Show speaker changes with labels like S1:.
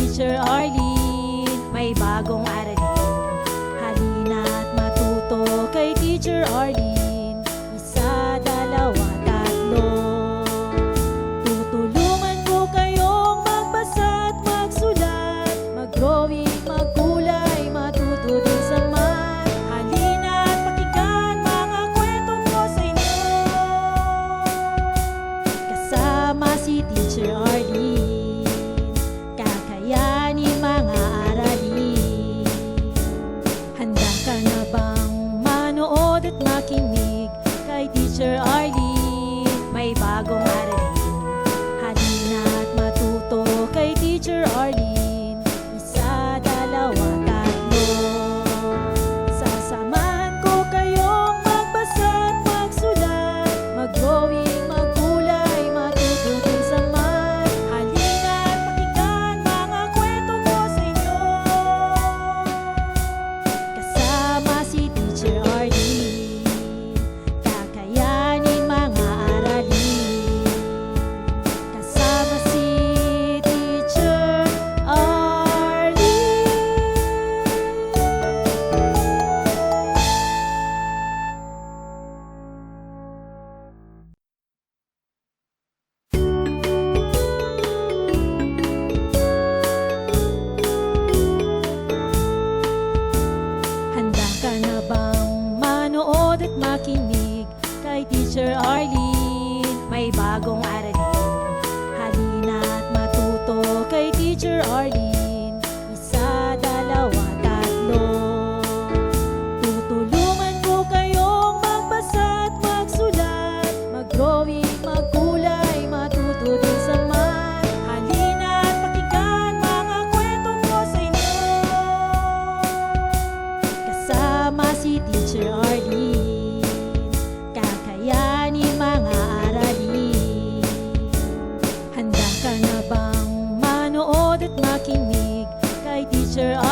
S1: Teacher Arlene. May bagong aralin. Halina't matuto kay Teacher Arlene. Isa, dalawa, tatlo. Tutulungan ko kayong magbasa at magsulat. Mag-drawing, magkulay, matuto din sa math. Halina't pakinggan mga kwento ko sa inyo. Kasama si Teacher Arlene. are you? shelter